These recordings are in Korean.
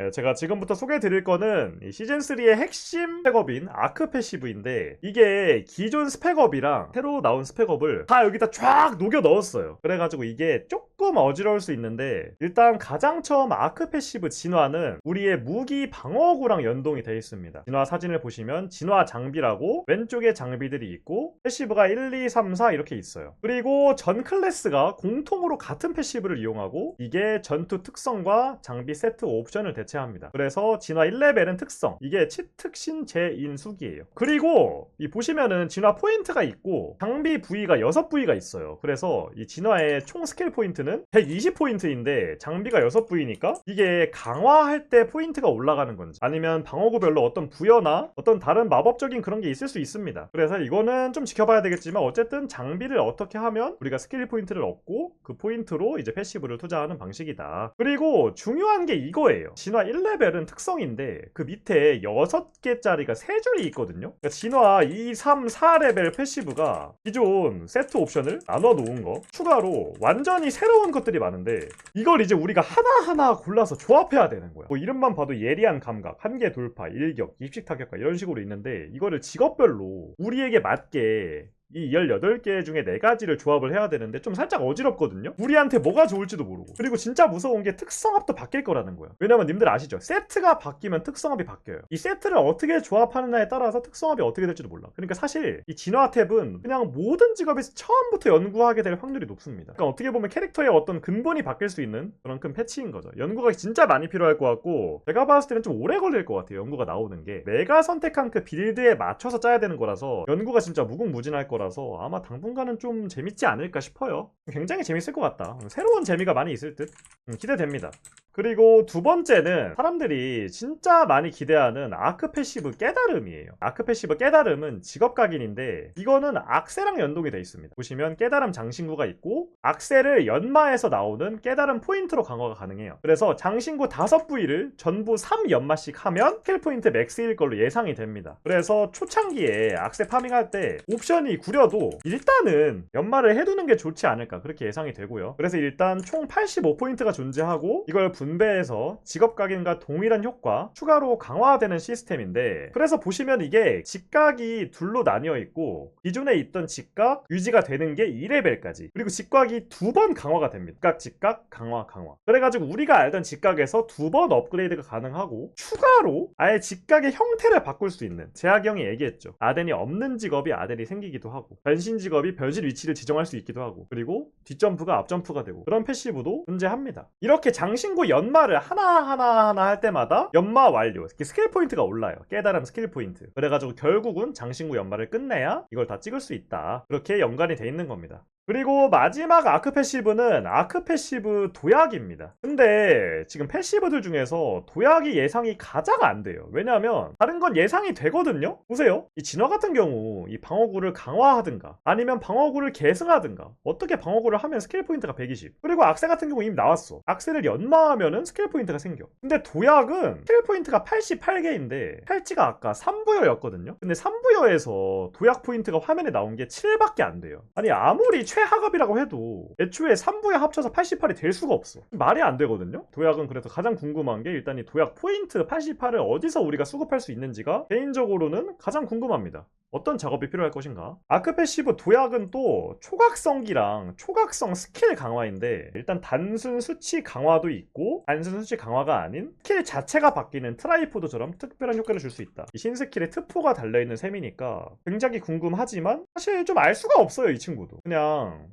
예, 제가 지금부터 소개해 드릴 거는 이 시즌3의 핵심 스펙업인 아크 패시브인데 이게 기존 스펙업이랑 새로 나온 스펙업을 다 여기다 쫙 녹여 넣었어요. 그래가지고 이게 조금 어지러울 수 있는데 일단 가장 처음 아크 패시브 진화는 우리의 무기 방어구랑 연동이 되어 있습니다. 진화 사진을 보시면 진화 장비라고 왼쪽에 장비들이 있고 패시브가 1, 2, 3, 4 이렇게 있어요. 그리고 전 클래스가 공통으로 같은 패시브를 이용하고 이게 전투 특성과 장비 세트 옵션을 대체합니다. 그래서 진화 1레벨은 특성, 이게 치특신 재인수기예요. 그리고 이 보시면은 진화 포인트가 있고 장비 부위가 6부위가 있어요. 그래서 이 진화의 총 스킬 포인트는 120포인트인데 장비가 6부위니까 이게 강화할 때 포인트가 올라가는 건지 아니면 방어구별로 어떤 부여나 어떤 다른 마법적인 그런 게 있을 수 있습니다. 그래서 이거는 좀 지켜봐야 되겠지만 어쨌든 장비를 어떻게 하면 우리가 스킬 포인트를 얻고 그 포인트로 이제 패시브를 투자하는 방식이다. 그리고 중요한 게 이거예요. 진화 1레벨은 특성인데 그 밑에 6개짜리가 3줄이 있거든요. 그러니까 진화 2, 3, 4레벨 패시브가 기존 세트 옵션을 나눠 놓은 거 추가로 완전히 새로운 것들이 많은데 이걸 이제 우리가 하나하나 골라서 조합해야 되는 거야. 뭐 이름만 봐도 예리한 감각, 한계 돌파, 일격, 입식 타격과 이런 식으로 있는데 이거를 직업별로 우리에게 맞게 이 18개 중에 4가지를 조합을 해야 되는데 좀 살짝 어지럽거든요? 우리한테 뭐가 좋을지도 모르고. 그리고 진짜 무서운 게 특성합도 바뀔 거라는 거야. 왜냐면 님들 아시죠? 세트가 바뀌면 특성합이 바뀌어요. 이 세트를 어떻게 조합하느냐에 따라서 특성합이 어떻게 될지도 몰라. 그러니까 사실 이 진화 탭은 그냥 모든 직업에서 처음부터 연구하게 될 확률이 높습니다. 그러니까 어떻게 보면 캐릭터의 어떤 근본이 바뀔 수 있는 그런 큰 패치인 거죠. 연구가 진짜 많이 필요할 것 같고 제가 봤을 때는 좀 오래 걸릴 것 같아요. 연구가 나오는 게. 내가 선택한 그 빌드에 맞춰서 짜야 되는 거라서 연구가 진짜 무궁무진할 거라 서 아마 당분간은 좀 재밌지 않을까 싶어요. 굉장히 재밌을 것 같다. 새로운 재미가 많이 있을 듯. 음, 기대됩니다. 그리고 두 번째는 사람들이 진짜 많이 기대하는 아크 패시브 깨달음이에요. 아크 패시브 깨달음은 직업 각인인데 이거는 악세랑 연동이 되어 있습니다. 보시면 깨달음 장신구가 있고 악세를 연마해서 나오는 깨달음 포인트로 강화가 가능해요. 그래서 장신구 다섯 부위를 전부 3연마씩 하면 스킬 포인트 맥스일 걸로 예상이 됩니다. 그래서 초창기에 악세 파밍할 때 옵션이 구려도 일단은 연마를 해두는 게 좋지 않을까 그렇게 예상이 되고요. 그래서 일단 총 85포인트가 존재하고 이걸 분배해서 직업 각인과 동일한 효과 추가로 강화되는 시스템인데 그래서 보시면 이게 직각이 둘로 나뉘어 있고 기존에 있던 직각 유지가 되는 게 2레벨까지 그리고 직각이 두 번 강화가 됩니다. 직각 직각 강화 강화 그래가지고 우리가 알던 직각에서 두 번 업그레이드가 가능하고 추가로 아예 직각의 형태를 바꿀 수 있는 제약형이 얘기했죠. 아덴이 없는 직업이 아덴이 생기기도 하고 변신 직업이 변신 위치를 지정할 수 있기도 하고 그리고 뒷점프가 앞점프가 되고 그런 패시브도 존재합니다. 이렇게 장신구 연마를 하나하나 하나 할 때마다 연마 완료 스킬 포인트가 올라요. 깨달음 스킬 포인트. 그래가지고 결국은 장신구 연마를 끝내야 이걸 다 찍을 수 있다. 그렇게 연관이 돼 있는 겁니다. 그리고 마지막 아크 패시브는 아크 패시브 도약입니다. 근데 지금 패시브들 중에서 도약이 예상이 가장 안 돼요. 왜냐하면 다른 건 예상이 되거든요? 보세요. 이 진화 같은 경우 이 방어구를 강화하든가 아니면 방어구를 계승하든가 어떻게 방어구를 하면 스킬 포인트가 120 그리고 악세 같은 경우 이미 나왔어. 악세를 연마하면은 스킬 포인트가 생겨. 근데 도약은 스킬 포인트가 88개인데 팔찌가 아까 3부여였거든요. 근데 3부여에서 도약 포인트가 화면에 나온 게 7밖에 안 돼요. 아니 아무리 최하급이라고 해도 애초에 3부에 합쳐서 88이 될 수가 없어. 말이 안 되거든요. 도약은 그래서 가장 궁금한 게 일단 이 도약 포인트 88을 어디서 우리가 수급할 수 있는지가 개인적으로는 가장 궁금합니다. 어떤 작업이 필요할 것인가? 아크 패시브 도약은 또 초각성기랑 초각성 스킬 강화인데 일단 단순 수치 강화도 있고 단순 수치 강화가 아닌 스킬 자체가 바뀌는 트라이포드처럼 특별한 효과를 줄 수 있다. 이 신스킬에 트포가 달려있는 셈이니까 굉장히 궁금하지만 사실 좀 알 수가 없어요 이 친구도. 그냥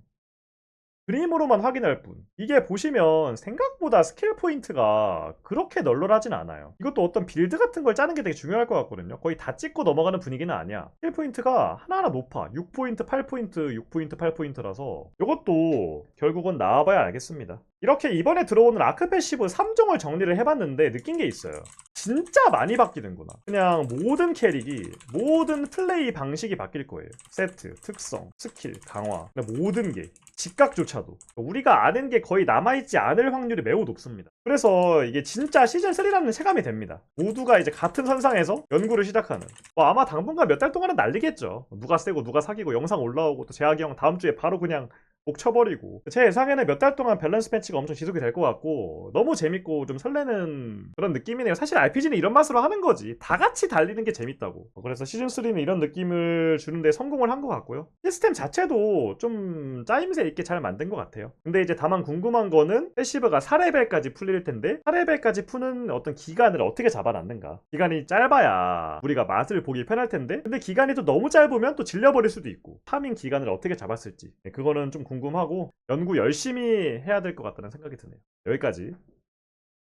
그림으로만 확인할 뿐. 이게 보시면 생각보다 스킬 포인트가 그렇게 널널하진 않아요. 이것도 어떤 빌드 같은 걸 짜는 게 되게 중요할 것 같거든요. 거의 다 찍고 넘어가는 분위기는 아니야. 스킬 포인트가 하나하나 높아. 6포인트, 8포인트, 6포인트, 8포인트라서 이것도 결국은 나와봐야 알겠습니다. 이렇게 이번에 들어오는 아크 패시브 3종을 정리를 해봤는데 느낀 게 있어요. 진짜 많이 바뀌는구나. 그냥 모든 캐릭이 모든 플레이 방식이 바뀔 거예요. 세트, 특성, 스킬, 강화, 모든 게 직각조차도 우리가 아는 게 거의 남아있지 않을 확률이 매우 높습니다. 그래서 이게 진짜 시즌 3라는 체감이 됩니다. 모두가 이제 같은 선상에서 연구를 시작하는. 뭐 아마 당분간 몇 달 동안은 난리겠죠. 누가 세고 누가 사기고 영상 올라오고 또 재학이 형 다음 주에 바로 그냥 목 쳐버리고 제 예상에는 몇 달 동안 밸런스 패치가 엄청 지속이 될 것 같고 너무 재밌고 좀 설레는 그런 느낌이네요. 사실 RPG는 이런 맛으로 하는 거지. 다 같이 달리는 게 재밌다고. 그래서 시즌3는 이런 느낌을 주는데 성공을 한 것 같고요. 시스템 자체도 좀 짜임새 있게 잘 만든 것 같아요. 근데 이제 다만 궁금한 거는 패시브가 4레벨까지 풀릴 텐데 4레벨까지 푸는 어떤 기간을 어떻게 잡아놨는가? 기간이 짧아야 우리가 맛을 보기 편할 텐데. 근데 기간이 또 너무 짧으면 또 질려버릴 수도 있고 파밍 기간을 어떻게 잡았을지. 네, 그거는 좀 궁금하고 연구 열심히 해야 될 것 같다는 생각이 드네요. 여기까지